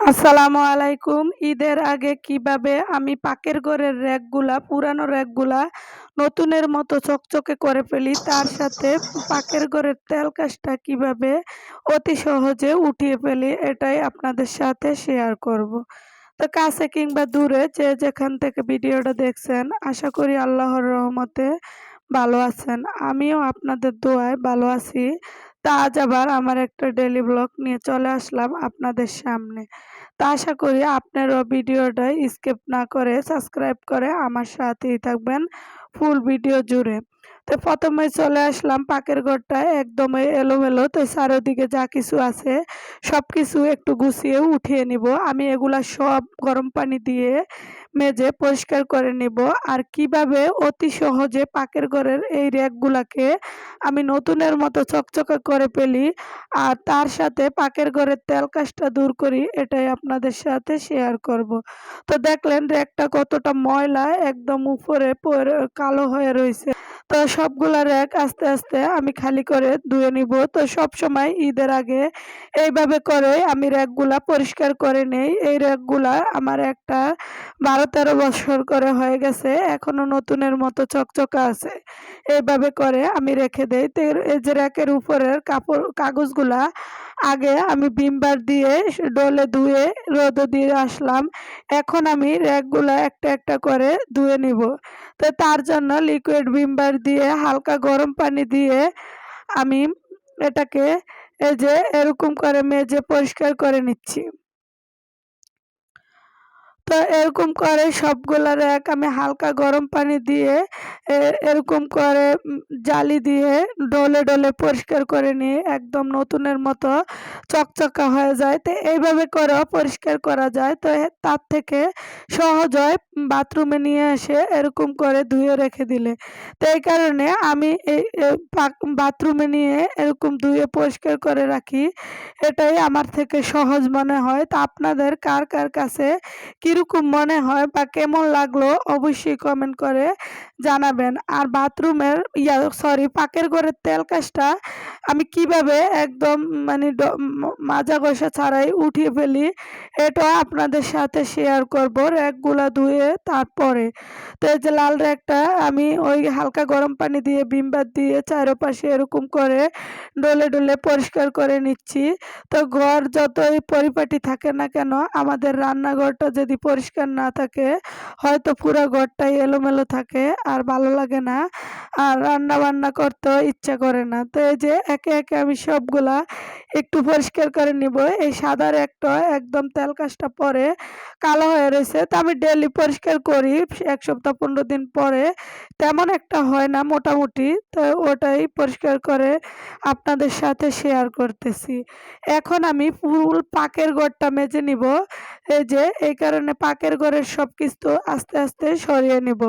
আসসালামু আলাইকুম। ঈদের আগে কীভাবে আমি পাকের ঘরের র্যাকগুলা পুরানো র্যাকগুলা নতুনের মতো চকচকে করে ফেলি, তার সাথে পাকের ঘরের তেল কাজটা কীভাবে অতি সহজে উঠিয়ে ফেলি, এটাই আপনাদের সাথে শেয়ার করব। তো কাছে কিংবা দূরে যে যেখান থেকে ভিডিওটা দেখছেন, আশা করি আল্লাহর রহমতে ভালো আছেন। আমিও আপনাদের দোয়ায় ভালো আছি। তা আজ আবার আমার একটা ডেলি ব্লগ নিয়ে চলে আসলাম আপনাদের সামনে। তা আশা করি আপনারাও ভিডিওটা স্কিপ না করে সাবস্ক্রাইব করে আমার সাথেই থাকবেন ফুল ভিডিও জুড়ে। তো প্রথমে চলে আসলাম পাকের ঘরটা একদমই এলোমেলো। তো চারোদিকে যা কিছু আছে সব কিছু একটু গুছিয়ে উঠিয়ে নিব। আমি এগুলা সব গরম পানি দিয়ে মেজে পরিষ্কার করে নিব। আর কীভাবে অতি সহজে পাকের ঘরের এই র্যাকগুলাকে আমি নতুনের মতো চকচকে করে ফেলি, আর তার সাথে পাকের ঘরের তেল কাজটা দূর করি, এটাই আপনাদের সাথে শেয়ার করব। তো দেখলেন র্যাকটা কতটা ময়লা, একদম উপরে কালো হয়ে রয়েছে। তো সবগুলা র্যাক আস্তে আস্তে আমি খালি করে ধুয়ে নিব। তো সব সময় ঈদের আগে এইভাবে করে আমি র্যাকগুলা পরিষ্কার করে নেই। এই র্যাকগুলা আমার একটা বারো তেরো বছর করে হয়ে গেছে, এখনও নতুনের মতো চকচকা আছে। এইভাবে করে আমি রেখে দেই। এই যে র্যাকের উপরের কাপড়, কাগজগুলা আগে আমি বিমবার দিয়ে ডলে ধুয়ে রোদে দিয়ে আসলাম। এখন আমি র্যাকগুলো একটা একটা করে ধুয়ে নিব। তো তার জন্য লিকুইড বিমবার দিয়ে হালকা গরম পানি দিয়ে আমি এটাকে এই যে এরকম করে মেজে পরিষ্কার করে নিচ্ছি। তো এরকম করে সবগুলা র্যাক আমি হালকা গরম পানি দিয়ে এরকম করে জালি দিয়ে ডলে ডলে পরিষ্কার করে নিয়ে একদম নতুনের মতো চকচকা হয়ে যায়। তো এইভাবে করেও পরিষ্কার করা যায়। তো তার থেকে সহজ হয় বাথরুমে নিয়ে এসে এরকম করে ধুয়ে রেখে দিলে। তো এই কারণে আমি এই বাথরুমে নিয়ে এরকম ধুয়ে পরিষ্কার করে রাখি। এটাই আমার থেকে সহজ মনে হয়। তা আপনাদের কার কার কাছে কীরকম মনে হয় বা কেমন লাগল অবশ্যই কমেন্ট করে জানাবেন। আর বাথরুমের ইয়া সরি পাকের ঘরের তেল কাজটা আমি কীভাবে একদম মানে মাজা ঘষা ছাড়াই উঠিয়ে ফেলি, এটাও আপনাদের সাথে শেয়ার করব র্যাকগুলো ধুয়ে তারপরে। তো এই যে লাল র্যাকটা আমি ওই হালকা গরম পানি দিয়ে বিমবার দিয়ে চারোপাশে এরকম করে ডলে ডলে পরিষ্কার করে নিচ্ছি। তো ঘর যতই পরিপাটি থাকে না কেন, আমাদের রান্নাঘরটা যদি পরিষ্কার না থাকে, হয়তো পুরো ঘরটাই এলোমেলো থাকে আর ভালো লাগে না আর রান্না বান্না করতেও ইচ্ছা করে না। তো এই যে একে একে আমি সবগুলা একটু পরিষ্কার করে নিব। এই সাদার একটা একদম তেল কাজটা পরে কালো হয়ে রয়েছে, তো আমি ডেলি পরিষ্কার করি এক সপ্তাহ পনেরো দিন পরে। তেমন একটা হয় না মোটামুটি, তো ওটাই পরিষ্কার করে আপনাদের সাথে শেয়ার করতেছি। এখন আমি ফুল পাকের ঘরটা মেজে নিব। এই যে এই কারণে পাকের ঘরের সব কিছু আস্তে আস্তে সরিয়ে নিব।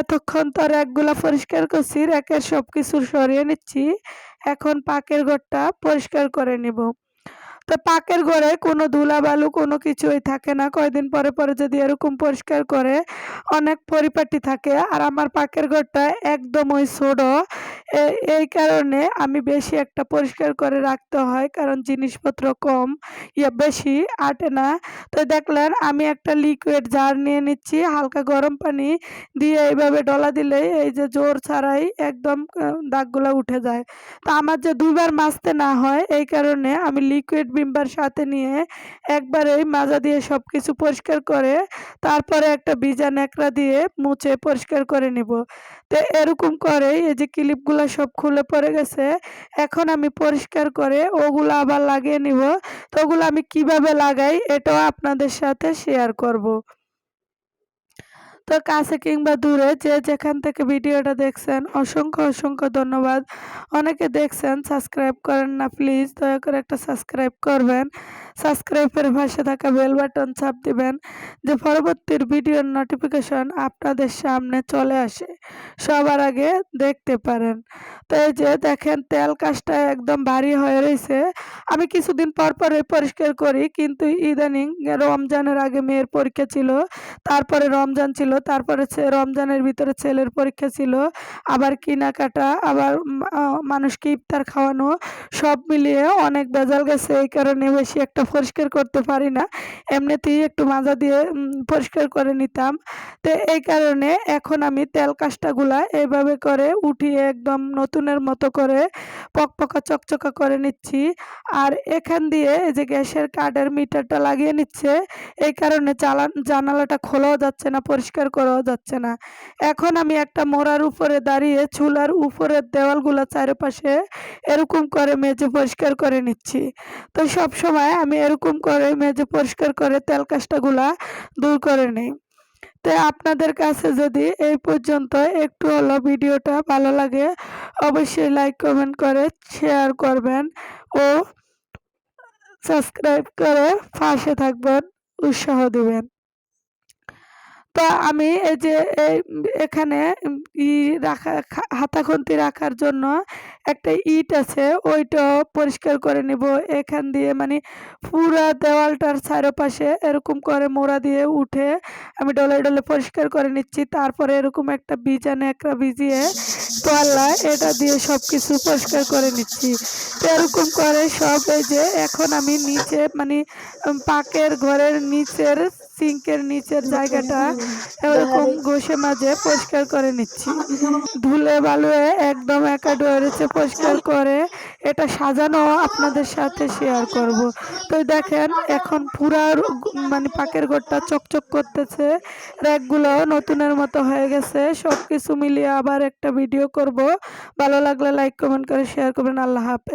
এতক্ষণ তো র্যাকগুলো পরিষ্কার করছি, র্যাকের সব কিছু সরিয়ে নিচ্ছি। এখন পাকের ঘরটা পরিষ্কার করে নিব। তো পাকের ঘরে কোনো ধুলাবালু, কোনো কিছুই থাকে না। কয়দিন পরে পরে যদি এরকম পরিষ্কার করে, অনেক পরিপাটি থাকে। আর আমার পাকের ঘরটা একদমই ছোট। এই কারণে আমি বেশি একটা পরিষ্কার করে রাখতে হয়, কারণ জিনিসপত্র কম ইয়ে বেশি, আটে না। তো দেখলেন, আমি একটা লিকুইড জার নিয়ে নিচ্ছি, হালকা গরম পানি দিয়ে এইভাবে ডলা দিলে এই যে জোর ছাড়াই একদম দাগগুলো উঠে যায়। তো আমার যে দুবার মাজতে না হয়, এই কারণে আমি লিকুইড বিম্বার সাথে নিয়ে একবারেই মাজা দিয়ে সব কিছু পরিষ্কার করে, তারপরে একটা ভিজা ন্যাকড়া দিয়ে মুছে পরিষ্কার করে নিব। তো এরকম করে এই যে ক্লিপগুলো সব খুলে পড়ে গেছে, এখন আমি পরিষ্কার করে ওগুলো আবার লাগিয়ে নিব। তো ওগুলো আমি কীভাবে লাগাই এটাও আপনাদের সাথে শেয়ার করব। তো কাছে কিংবা দূরে যে যেখান থেকে ভিডিওটা দেখছেন, অসংখ্য অসংখ্য ধন্যবাদ। অনেকে দেখছেন, সাবস্ক্রাইব করেন না, প্লিজ দয়া করে একটা সাবস্ক্রাইব করবেন। সাবস্ক্রাইবের পাশে থাকা বেল বাটন চাপ দিবেন, যে পরবর্তীর ভিডিওর নোটিফিকেশন আপনাদের সামনে চলে আসে। সবার আগে দেখতে পারেন। তো এই যে দেখেন, তেল কাজটা একদম ভারী হয়ে রয়েছে। আমি কিছুদিন পর পরে পরিষ্কার করি, কিন্তু ইদানিং রমজানের আগে মেয়ের পরীক্ষা ছিল, তারপরে রমজান ছিল তারপরে রমজানের ভিতরে ছেলের পরীক্ষা ছিল, আবার কেনাকাটা, আবার মানুষকে ইফতার খাওয়ানো, সব মিলিয়ে অনেক বেজাল গেছে, এই কারণে বেশি একটা পরিষ্কার করতে পারি না। এমনিতেই একটু মাজা দিয়ে পরিষ্কার করে নিতাম। তো, এই কারণে এখন আমি তেল কাজটাগুলা এইভাবে করে উঠিয়ে একদম নতুনের মতো করে পকপকা, চকচকা করে নিচ্ছি। আর এখান দিয়ে এই যে গ্যাসের কার্ডের মিটারটা লাগিয়ে নিচ্ছে, এই কারণে জানালাটা খোলাও যাচ্ছে না, পরিষ্কার করাও যাচ্ছে না। এখন আমি একটা মোড়ার উপরে দাঁড়িয়ে চুলার উপরের দেওয়ালগুলো চারপাশে এরকম করে মেজে পরিষ্কার করে নিচ্ছি। তো সব সময় আমি এরকম করে মেজে পরিষ্কার করে তেল কাজটাগুলা দূর করে নিই। তো আপনাদের কাছে যদি এই পর্যন্ত একটু হলো ভিডিওটা ভালো লাগে, অবশ্যই লাইক কমেন্ট করে শেয়ার করবেন ও সাবস্ক্রাইব করে পাশে থাকবেন, উৎসাহ দিবেন। তো আমি এই যে এখানে ই রাখা, খা- হাতাখন্তি রাখার জন্য একটা ইট আছে, ওইটাও পরিষ্কার করে নিব। এখান দিয়ে মানে পুরা দেওয়ালটার চারপাশে এরকম করে মোড়া দিয়ে উঠে আমি ডলে ডলে পরিষ্কার করে নিচ্ছি। তারপরে এরকম একটা বীজা ন্যাকড়া ভিজিয়ে তোয়াল্লা, এটা দিয়ে সব কিছু পরিষ্কার করে নিচ্ছি। তো এরকম করে সব এই যে, এখন আমি নিচে মানে পাকের ঘরের নিচের সিঙ্কের নিচের জায়গাটা এরকম ঘষে মাঝে পরিষ্কার করে নিচ্ছি। ধুলে বালুয়ে একদম একা ডয়েছে পরিষ্কার করে এটা সাজানো আপনাদের সাথে শেয়ার করব। তো দেখেন এখন পুরা মানে পাকের ঘরটা চকচক করতেছে। র্যাকগুলো নতুনের মতো হয়ে গেছে। সব কিছু মিলিয়ে আবার একটা ভিডিও করব। ভালো লাগলে লাইক কমেন্ট করে শেয়ার করবেন। আল্লাহ হাফেজ।